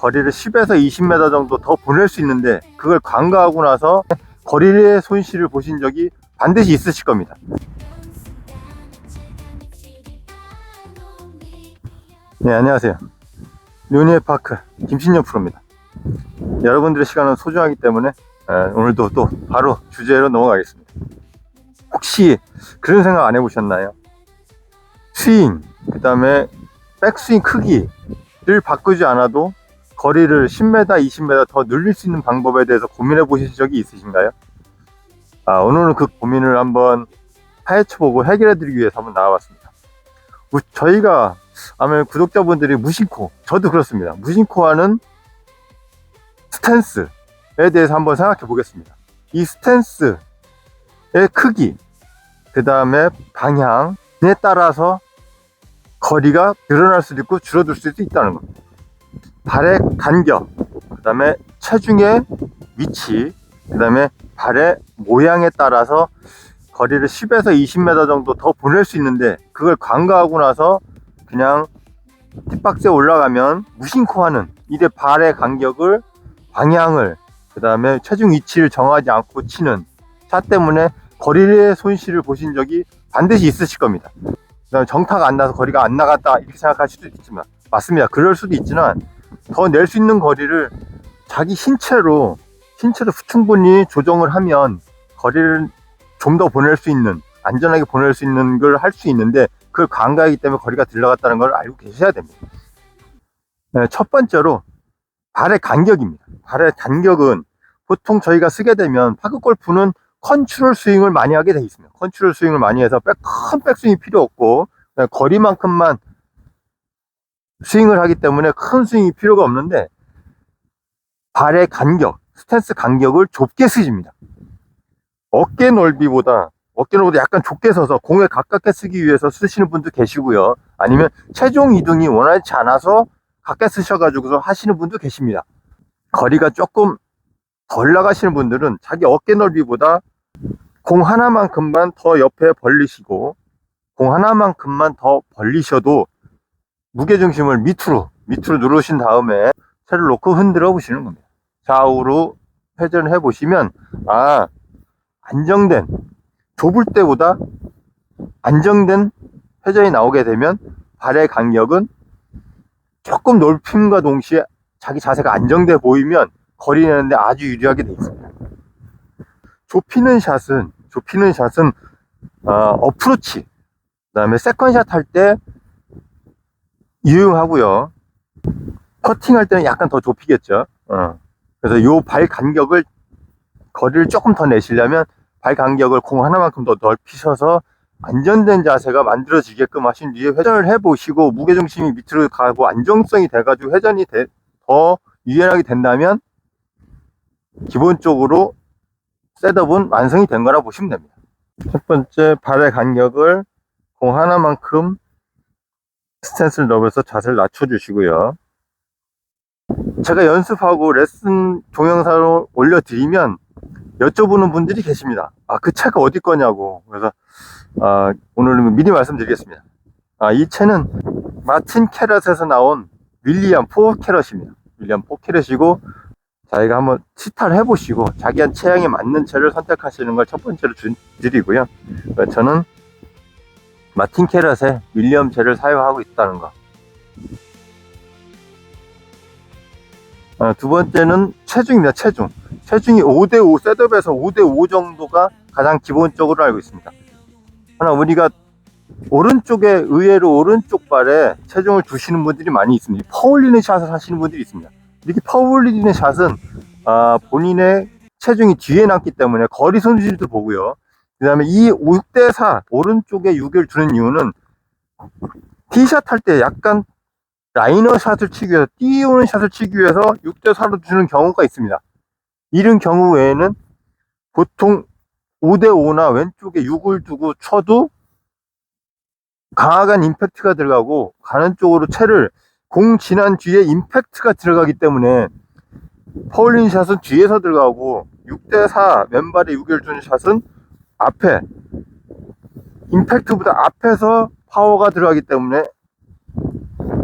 거리를 10에서 20m 정도 더 보낼 수 있는데 그걸 간과하고 나서 거리의 손실을 보신 적이 반드시 있으실 겁니다. 네, 안녕하세요. 류니의 파크 김신영 프로입니다. 여러분들의 시간은 소중하기 때문에 에, 오늘도 또 바로 주제로 넘어가겠습니다. 혹시 그런 생각 안 해보셨나요? 스윙, 그 다음에 백스윙 크기를 바꾸지 않아도 거리를 10m, 20m 더 늘릴 수 있는 방법에 대해서 고민해 보신 적이 있으신가요? 아, 오늘은 그 고민을 한번 파헤쳐보고 해결해 드리기 위해서 한번 나와봤습니다. 무- 저희가 아마 구독자분들이 무심코, 저도 그렇습니다. 무심코 하는 스탠스에 대해서 한번 생각해 보겠습니다. 이 스탠스의 크기, 그 다음에 방향에 따라서 거리가 늘어날 수도 있고 줄어들 수도 있다는 겁니다. 발의 간격, 그 다음에 체중의 위치, 그 다음에 발의 모양에 따라서 거리를 10에서 20m 정도 더 보낼 수 있는데 그걸 간과하고 나서 그냥 뒷박스에 올라가면 무심코 하는 이래 발의 간격을 방향을 그 다음에 체중 위치를 정하지 않고 치는 차 때문에 거리의 손실을 보신 적이 반드시 있으실 겁니다. 그다음에 정타가 안 나서 거리가 안 나갔다 이렇게 생각하실 수도 있지만 맞습니다. 그럴 수도 있지만 더 낼 수 있는 거리를 자기 신체로 신체로 충분히 조정을 하면 거리를 좀 더 보낼 수 있는 안전하게 보낼 수 있는 걸 할 수 있는데 그걸 간과하기 때문에 거리가 들러갔다는 걸 알고 계셔야 됩니다. 네, 첫 번째로 발의 간격입니다. 발의 간격은 보통 저희가 쓰게 되면 파크 골프는 컨트롤 스윙을 많이 하게 돼 있습니다. 컨트롤 스윙을 많이 해서 백, 큰 백스윙이 필요 없고 그냥 거리만큼만 스윙을 하기 때문에 큰 스윙이 필요가 없는데 발의 간격, 스탠스 간격을 좁게 쓰십니다. 어깨 넓이보다 어깨 넓이보다 약간 좁게 서서 공에 가깝게 쓰기 위해서 쓰시는 분도 계시고요. 아니면 체중 이동이 원하지 않아서 가까이 쓰셔가지고서 하시는 분도 계십니다. 거리가 조금 덜 나가시는 분들은 자기 어깨 넓이보다 공 하나만큼만 더 옆에 벌리시고 공 하나만큼만 더 벌리셔도 무게중심을 밑으로 밑으로 누르신 다음에 채를 놓고 흔들어 보시는 겁니다. 좌우로 회전을 해 보시면 아 안정된 좁을 때보다 안정된 회전이 나오게 되면 발의 간격은 조금 넓힘과 동시에 자기 자세가 안정돼 보이면 거리 내는데 아주 유리하게 돼 있습니다. 좁히는 샷은 좁히는 샷은 어, 어프로치 그다음에 세컨샷 할 때 유용하고요. 커팅 할 때는 약간 더 좁히겠죠. 어. 그래서 요 발 간격을 거리를 조금 더 내시려면 발 간격을 공 하나만큼 더 넓히셔서 안전된 자세가 만들어지게끔 하신 뒤에 회전을 해보시고 무게중심이 밑으로 가고 안정성이 돼가지고 회전이 돼- 더 유연하게 된다면 기본적으로 셋업은 완성이 된 거라 보시면 됩니다. 첫 번째 발의 간격을 공 하나만큼 스탠스를 넣으면서 자세를 낮춰주시고요. 제가 연습하고 레슨 동영상을 올려드리면 여쭤보는 분들이 계십니다. 아, 그 차가 어디 거냐고. 그래서, 아, 오늘은 미리 말씀드리겠습니다. 아, 이 채는 마틴 캐럿에서 나온 윌리엄 포 캐럿입니다. 윌리엄 포 캐럿이고, 자기가 한번 시타를 해보시고, 자기한 체형에 맞는 채를 선택하시는 걸 첫 번째로 주- 드리고요. 그러니까 저는 마틴 캐럿의 윌리엄 채를 사용하고 있다는 거. 아, 두 번째는 체중입니다. 체중. 체중이 5대5 셋업에서 5대5 정도가 가장 기본적으로 알고 있습니다. 하나 우리가 오른쪽에 의외로 오른쪽 발에 체중을 두시는 분들이 많이 있습니다. 퍼올리는 샷을 하시는 분들이 있습니다. 이렇게 퍼올리는 샷은 아, 본인의 체중이 뒤에 남기 때문에 거리 손실도 보고요. 그 다음에 이 6대 4 오른쪽에 6을 두는 이유는 티샷 할 때 약간 라이너 샷을 치기 위해서 띄우는 샷을 치기 위해서 6대 4로 주는 경우가 있습니다. 이런 경우 외에는 보통 5대 5나 왼쪽에 6을 두고 쳐도 강하간 임팩트가 들어가고 가는 쪽으로 채를 공 지난 뒤에 임팩트가 들어가기 때문에 퍼울린 샷은 뒤에서 들어가고 6대4 왼발에 6을 주는 샷은 앞에 임팩트보다 앞에서 파워가 들어가기 때문에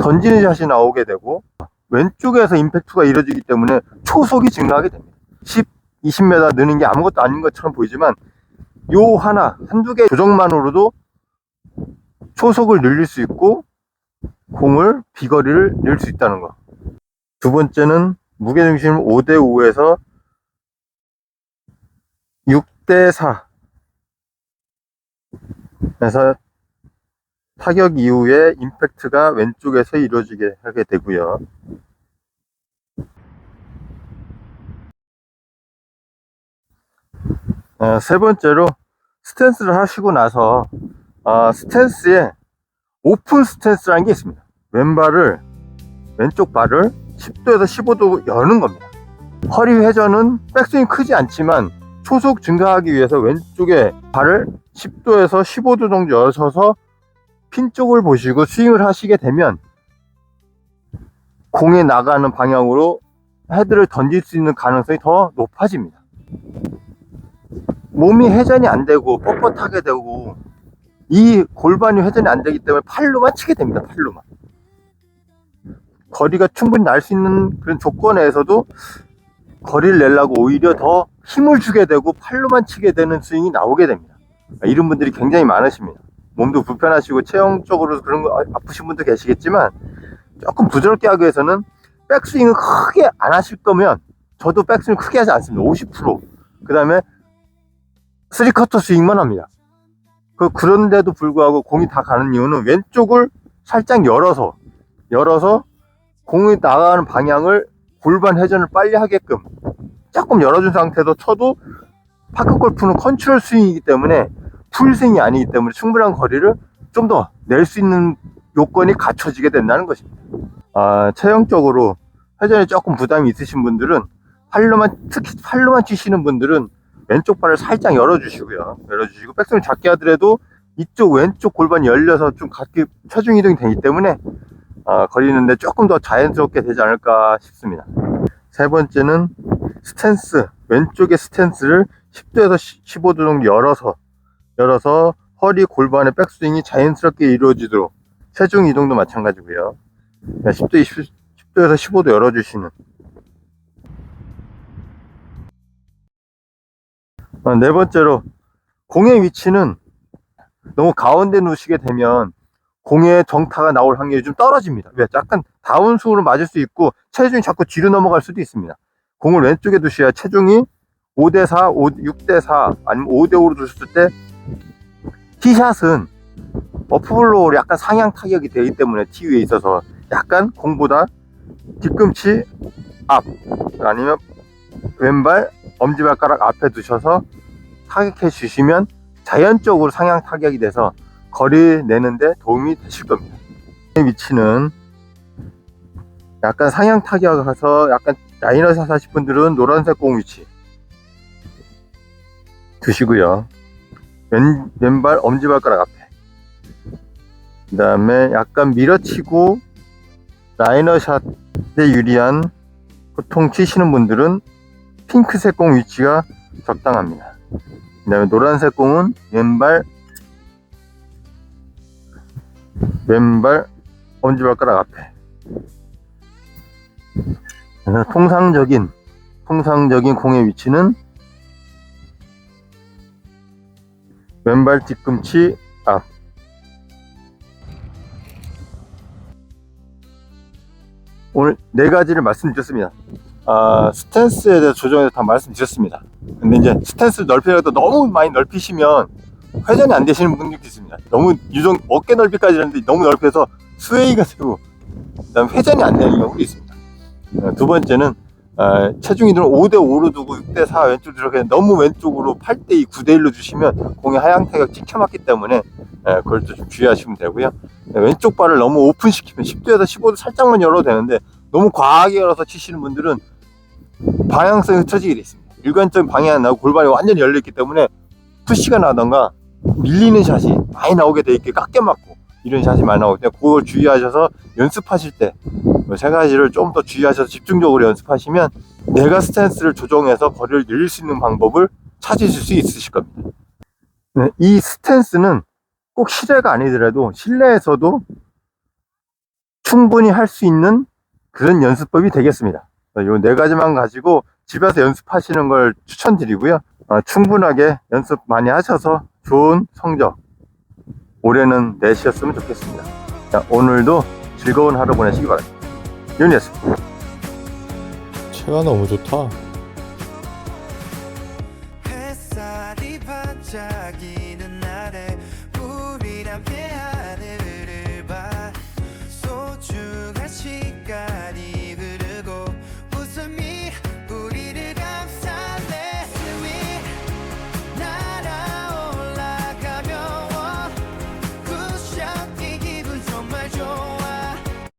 던지는 샷이 나오게 되고 왼쪽에서 임팩트가 이루어지기 때문에 초속이 증가하게 됩니다. 10, 20m 느는 게 아무것도 아닌 것처럼 보이지만 요 하나, 한두 개 조정만으로도 초속을 늘릴 수 있고 공을 비거리를 낼수 있다는 거. 두 번째는 무게중심 5대5에서 6대4 그래서 타격 이후에 임팩트가 왼쪽에서 이루어지게 하게 되고요. 어, 세 번째로 스탠스를 하시고 나서 어, 스탠스에 오픈 스탠스라는 게 있습니다. 왼발을 왼쪽 발을 10도에서 15도 여는 겁니다. 허리 회전은 백스윙 크지 않지만 초속 증가하기 위해서 왼쪽에 발을 10도에서 15도 정도 열어서 핀 쪽을 보시고 스윙을 하시게 되면 공에 나가는 방향으로 헤드를 던질 수 있는 가능성이 더 높아집니다. 몸이 회전이 안 되고 뻣뻣하게 되고 이 골반이 회전이 안 되기 때문에 팔로만 치게 됩니다. 팔로만. 거리가 충분히 날 수 있는 그런 조건에서도 거리를 내려고 오히려 더 힘을 주게 되고 팔로만 치게 되는 스윙이 나오게 됩니다. 이런 분들이 굉장히 많으십니다. 몸도 불편하시고 체형적으로 그런 거 아프신 분도 계시겠지만 조금 부드럽게 하기 위해서는 백스윙을 크게 안 하실 거면 저도 백스윙 크게 하지 않습니다. 50%. 그 다음에 쓰리커터 스윙만 합니다. 그, 그런데도 불구하고 공이 다 가는 이유는 왼쪽을 살짝 열어서, 열어서 공이 나가는 방향을 골반 회전을 빨리 하게끔 조금 열어준 상태도 쳐도 파크 골프는 컨트롤 스윙이기 때문에 풀 스윙이 아니기 때문에 충분한 거리를 좀 더 낼 수 있는 요건이 갖춰지게 된다는 것입니다. 아, 체형적으로 회전에 조금 부담이 있으신 분들은 팔로만, 특히 팔로만 치시는 분들은 왼쪽 발을 살짝 열어주시고요. 열어주시고 백스윙 작게 하더라도 이쪽 왼쪽 골반이 열려서 좀 같게 체중 이동이 되기 때문에 아, 거리는데 조금 더 자연스럽게 되지 않을까 싶습니다. 세 번째는 스탠스 왼쪽의 스탠스를 10도에서 15도 정도 열어서 열어서 허리 골반의 백스윙이 자연스럽게 이루어지도록 체중 이동도 마찬가지고요. 10도, 20, 10도에서 15도 열어주시는 어, 네 번째로 공의 위치는 너무 가운데 놓으시게 되면 공의 정타가 나올 확률이 좀 떨어집니다. 왜? 약간 다운스으로 맞을 수 있고 체중이 자꾸 뒤로 넘어갈 수도 있습니다. 공을 왼쪽에 두셔야 체중이 5대4, 5, 6대4 아니면 5대5로 두셨을 때 티샷은 어프블로우로 약간 상향 타격이 되기 때문에 티 위에 있어서 약간 공보다 뒤꿈치 앞 아니면 왼발 엄지발가락 앞에 두셔서 타격해 주시면 자연적으로 상향 타격이 돼서 거리 내는데 도움이 되실 겁니다. 이 위치는 약간 상향 타격해서 약간 라이너샷 하실 분들은 노란색 공 위치 두시고요. 왼, 왼발 엄지발가락 앞에 그 다음에 약간 밀어치고 라이너샷에 유리한 보통 치시는 분들은 핑크색 공 위치가 적당합니다. 그 다음에 노란색 공은 왼발 왼발 엄지발가락 앞에 통상적인 통상적인 공의 위치는 왼발 뒤꿈치 앞 오늘 네 가지를 말씀드렸습니다. 아, 스탠스에 대해서 조정해서 다 말씀드렸습니다. 근데 이제 스탠스 넓히려도 너무 많이 넓히시면 회전이 안 되시는 분들도 있습니다. 너무 유정 어깨 넓이까지 하는데 너무 넓혀서 스웨이가 되고 그다음 회전이 안 되는 경우도 있습니다. 어, 두 번째는 어, 체중 이동을 5대 5로 두고 6대 4 왼쪽 들어가 너무 왼쪽으로 8대 2, 9대 1로 주시면 공이 하향 타격 찍혀 맞기 때문에 에, 그걸 좀 주의하시면 되고요. 네, 왼쪽 발을 너무 오픈 시키면 10도에서 15도 살짝만 열어도 되는데 너무 과하게 열어서 치시는 분들은 방향성이 흩어지게 돼 있습니다. 일관적인 방향이 안 나고 골반이 완전히 열려 있기 때문에 푸시가 나던가 밀리는 샷이 많이 나오게 돼 있게 깎여 맞고 이런 샷이 많이 때문에 그걸 주의하셔서 연습하실 때 세 가지를 좀 더 주의하셔서 집중적으로 연습하시면 내가 스탠스를 조정해서 거리를 늘릴 수 있는 방법을 찾으실 수 있으실 겁니다. 네, 이 스탠스는 꼭 실내가 아니더라도 실내에서도 충분히 할 수 있는 그런 연습법이 되겠습니다. 요네 가지만 가지고 집에서 연습하시는 걸 추천드리고요. 어, 충분하게 연습 많이 하셔서 좋은 성적 올해는 내시였으면 좋겠습니다. 자, 오늘도 즐거운 하루 보내시기 바랍니다. 윤이었습니다. 체가 너무 좋다. 햇살이 반짝이는 날에 우리 함께